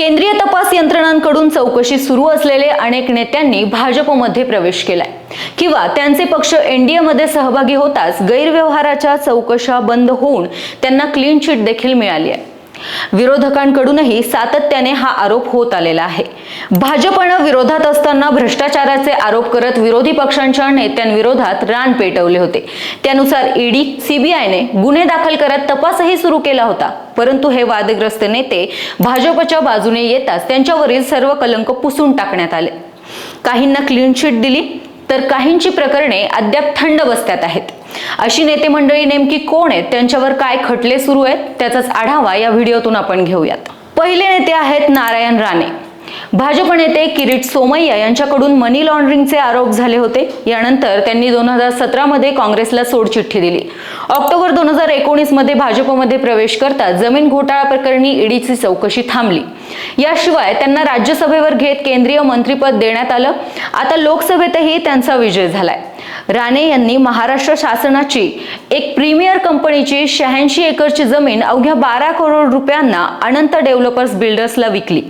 केंद्रीय तपास यंत्रणांकडून चौकशी सुरू असलेले अनेक नेत्यांनी भाजपमध्ये प्रवेश केलाय. किंवा त्यांचे पक्ष एनडीएमध्ये सहभागी होताच गैरव्यवहाराच्या चौकशा बंद होऊन त्यांना क्लीन चिट देखील मिळाली आहे. विरोधकांकडूनही सातत्याने हा आरोप होत आलेला आहे. भाजपनं विरोधात असताना भ्रष्टाचाराचे आरोप करत विरोधी पक्षांच्या नेत्यांविरोधात रान पेटवले होते. त्यानुसार ईडी सीबीआयने गुन्हे दाखल करत तपासही सुरू केला होता. परंतु हे वादग्रस्त नेते भाजपच्या बाजूने येताच त्यांच्यावरील सर्व कलंक पुसून टाकण्यात आले. काहींना क्लीन चिट दिली तर काहींची प्रकरणे अद्याप थंड बसत्यात आहेत. अशी नेते मंडळी नेमकी कोण आहेत? त्यांच्यावर काय खटले सुरू आहेत? त्याचाच आढावा या व्हिडिओतून आपण घेऊयात. पहिले नेते आहेत नारायण राणे. भाजप नेते किरीट सोमय्या यांच्याकडून मनी लॉन्ड्रिंगचे आरोप झाले होते. यानंतर त्यांनी दोन हजार सतरामध्ये काँग्रेसला सोडचिठ्ठी दिली. ऑक्टोबर दोन हजार एकोणीसमध्ये भाजपमध्ये प्रवेश करता जमीन घोटाळा प्रकरणी ईडीची चौकशी थांबली. याशिवाय त्यांना राज्यसभेवर घेत केंद्रीय मंत्रिपद देण्यात आलं. आता लोकसभेतही त्यांचा विजय झालाय. राणे यांनी महाराष्ट्र शासनाची एक प्रीमियर कंपनीची शहाऐंशी एकरची जमीन अवघ्या बारा करोड रुपयांना अनंत डेव्हलपर्स बिल्डर्सला विकली.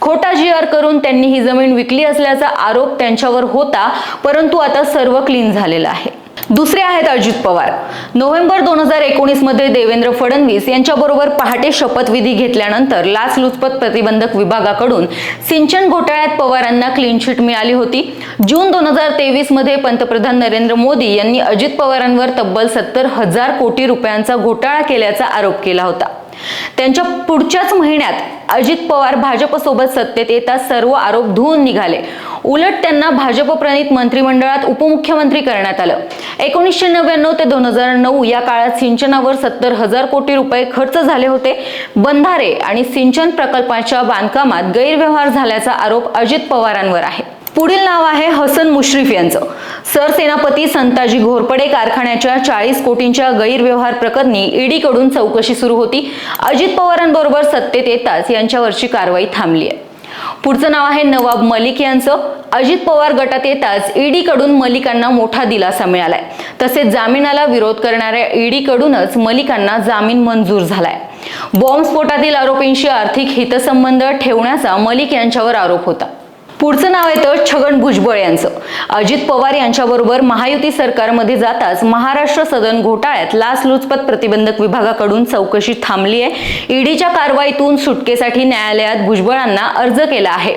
खोटा जी आर करून त्यांनी ही जमीन विकली असल्याचा आरोप त्यांच्यावर होता परंतु आता सर्व क्लीन झालेलं आहे. दुसरे आहेत अजित पवार. नोव्हेंबर दोन हजार एकोणीसमध्ये देवेंद्र फडणवीस यांच्याबरोबर पहाटे शपथविधी घेतल्यानंतर लाचलुचपत प्रतिबंधक विभागाकडून सिंचन घोटाळ्यात पवारांना क्लीन चिट मिळाली होती. जून दोन हजार तेवीसमध्ये पंतप्रधान नरेंद्र मोदी यांनी अजित पवारांवर तब्बल सत्तर हजार कोटी रुपयांचा घोटाळा केल्याचा आरोप केला होता. त्यांच्या पुढच्याच महिन्यात अजित पवार भाजपसोबत सत्तेत येता सर्व आरोप धुवून निघाले. उलट त्यांना भाजप प्रणित मंत्रिमंडळात उपमुख्यमंत्री करण्यात आलं. एकोणीसशे नव्याण्णव ते दोन हजार नऊ या काळात सिंचनावर सत्तर हजार कोटी रुपये खर्च झाले होते. बंधारे आणि सिंचन प्रकल्पाच्या बांधकामात गैरव्यवहार झाल्याचा आरोप अजित पवारांवर आहे. पुढील नाव आहे हसन मुश्रीफ यांचं. सरसेनापती संताजी घोरपडे कारखान्याच्या चाळीस कोटींच्या गैरव्यवहार प्रकरणी ईडीकडून चौकशी सुरू होती. अजित पवारांबरोबर सत्तेत येताच यांच्यावरची कारवाई थांबली आहे. पुढचं नाव आहे नवाब मलिक यांचं. अजित पवार गटात येताच ईडीकडून मलिकांना मोठा दिलासा मिळालाय. तसेच जामिनाला विरोध करणाऱ्या ईडीकडूनच मलिकांना जामीन मंजूर झालाय. बॉम्बस्फोटातील आरोपींशी आर्थिक हितसंबंध ठेवण्याचा मलिक यांच्यावर आरोप होता. पुढचं नाव येतं छगन भुजबळ यांचं. अजित पवार यांच्याबरोबर महायुती सरकारमध्ये जाताच महाराष्ट्र सदन घोटाळ्यात लाचलुचपत प्रतिबंधक विभागाकडून चौकशी थांबली आहे. ईडीच्या कारवाईतून सुटकेसाठी न्यायालयात भुजबळांना अर्ज केला आहे.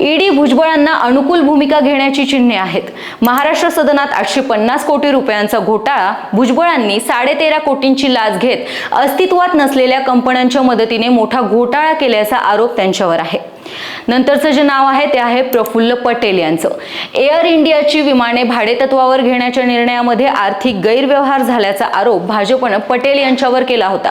ईडी भुजबळांना अनुकूल भूमिका घेण्याची चिन्हे आहेत. महाराष्ट्र सदनात आठशे पन्नास कोटी रुपयांचा घोटाळा भुजबळांनी साडेतेरा कोटींची लाच घेत अस्तित्वात नसलेल्या कंपन्यांच्या मदतीने मोठा घोटाळा केल्याचा आरोप त्यांच्यावर आहे. नंतरचं जे नाव आहे ते आहे प्रफुल्ल पटेल यांचं. एअर इंडियाची विमाने भाडेतत्वावर घेण्याच्या निर्णयामध्ये आर्थिक गैरव्यवहार झाल्याचा आरोप भाजपनं पटेल यांच्यावर केला होता.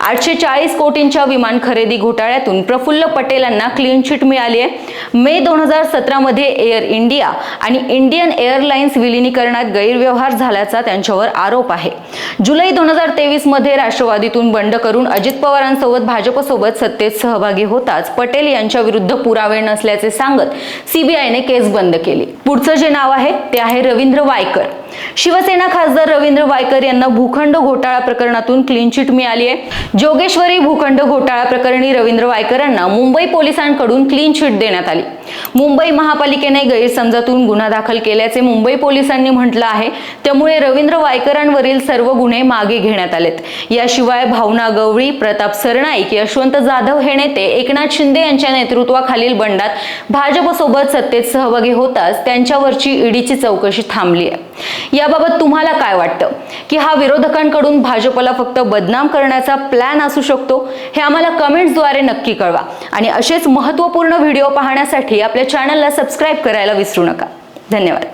आठशे चाळीस कोटींच्या विमान खरेदी घोटाळ्यातून प्रफुल्ल पटेलांना क्लीन चिट मिळाली आहे. मे दोन हजार सतरामध्ये एअर इंडिया आणि इंडियन एअरलाइन्स विलिनीकरणात गैरव्यवहार झाल्याचा त्यांच्यावर आरोप आहे. जुलै दोन हजार तेवीसमध्ये राष्ट्रवादीतून बंड करून अजित पवारांसोबत भाजपसोबत सत्तेत सहभागी होताच पटेल यांच्या विरुद्ध पुरावे नसल्याचे सांगत सीबीआयने केस बंद केली. पुढचं जे नाव आहे ते आहे रवींद्र वायकर. शिवसेना खासदार रवींद्र वायकर यांना भूखंड घोटाळा प्रकरणातून क्लीन चिट मिळाली आहे. जोगेश्वरी भूखंड घोटाळा प्रकरणी रवींद्र वायकरांना मुंबई पोलिसांकडून क्लीन चिट देण्यात आली. मुंबई महापालिकेने गैरसमजातून गुन्हा दाखल केल्याचे मुंबई पोलिसांनी म्हटलं आहे. त्यामुळे रवींद्र वायकरांवरील सर्व गुन्हे मागे घेण्यात आलेत. याशिवाय भावना गवळी प्रताप सरनाईक यशवंत जाधव हे नेते एकनाथ शिंदे यांच्या नेतृत्वाखालील बंडात भाजपसोबत सत्तेत सहभागी होताच त्यांच्यावरची ईडीची चौकशी थांबली आहे. याबाबत तुम्हाला काय वाटतं? की हा विरोधकांकडून भाजपला फक्त बदनाम करण्याचा प्लॅन असू शकतो? हे आम्हाला कमेंट्सद्वारे नक्की कळवा. आणि असेच महत्त्वपूर्ण व्हिडिओ पाहण्यासाठी आपल्या चॅनलला सबस्क्राईब करायला विसरू नका. धन्यवाद.